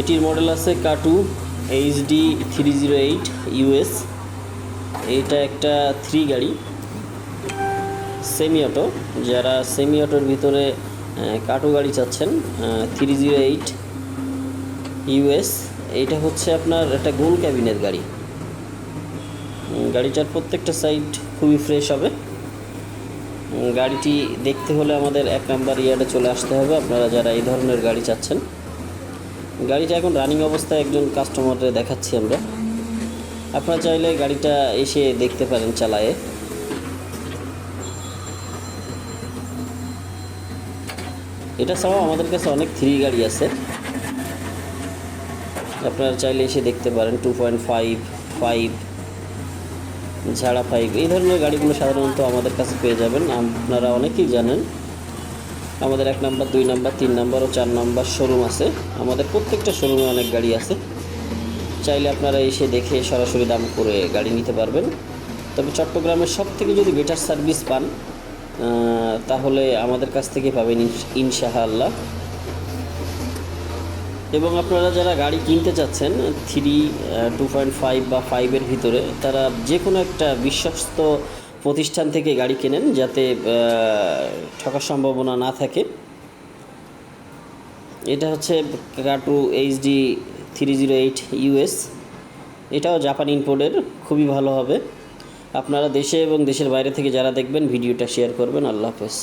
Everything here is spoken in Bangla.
এটির মডেল আছে কাটু HD three zero eight US এইটা একটা থ্রি গাড়ি সেমি অটো যারা সেমি অটোর ভিতরে কাটু গাড়ি চাচ্ছেন থ্রি জিরো এইট ইউএস এইটা হচ্ছে আপনার একটা গোল ক্যাবিনের গাড়ি। গাড়িটার প্রত্যেকটা সাইড খুবই ফ্রেশ হবে। গাড়িটি দেখতে হলে আমাদের এক নাম্বার ইয়ার্ডে চলে আসতে হবে। আপনারা যারা এই ধরনের গাড়ি চাচ্ছেন গাড়িটা এখন রানিং অবস্থায় একজন কাস্টমারে দেখাচ্ছি আমরা। আপনারা চাইলে গাড়িটা এসে দেখতে পারেন চালায়ে। এটা ছাড়াও আমাদের কাছে অনেক থ্রি গাড়ি আছে। আপনারা চাইলে এসে দেখতে পারেন টু পয়েন্ট ফাইভ ফাইভ ঝাড়া ফাইভ এই ধরনের গাড়িগুলো সাধারণত আমাদের কাছে পেয়ে যাবেন। আপনারা অনেকেই জানেন আমাদের এক নাম্বার, দুই নাম্বার, তিন নাম্বার ও চার নাম্বার শোরুম আছে। আমাদের প্রত্যেকটা শোরুমে অনেক গাড়ি আছে। চাইলে আপনারা এসে দেখে সরাসরি দাম করে গাড়ি নিতে পারবেন। তবে চট্টগ্রামের সব থেকে যদি বেটার সার্ভিস পান তাহলে আমাদের কাছ থেকে পাবেন ইনশ- ইনশাআল্লাহ। এবং আপনারা যারা গাড়ি কিনতে চাচ্ছেন থ্রি টু পয়েন্ট ফাইভ বা ফাইভের ভিতরে, তারা যে কোনো একটা বিশ্বস্ত প্রতিষ্ঠান থেকে গাড়ি কেনেন যাতে ঠকার সম্ভাবনা না থাকে। এটা হচ্ছে কাটু HD three zero eight US এটাও জাপান ইম্পোর্টের, খুবই ভালো হবে। আপনারা দেশে এবং দেশের বাইরে থেকে যারা দেখবেন, ভিডিওটা শেয়ার করবেন। আল্লাহ হাফেজ।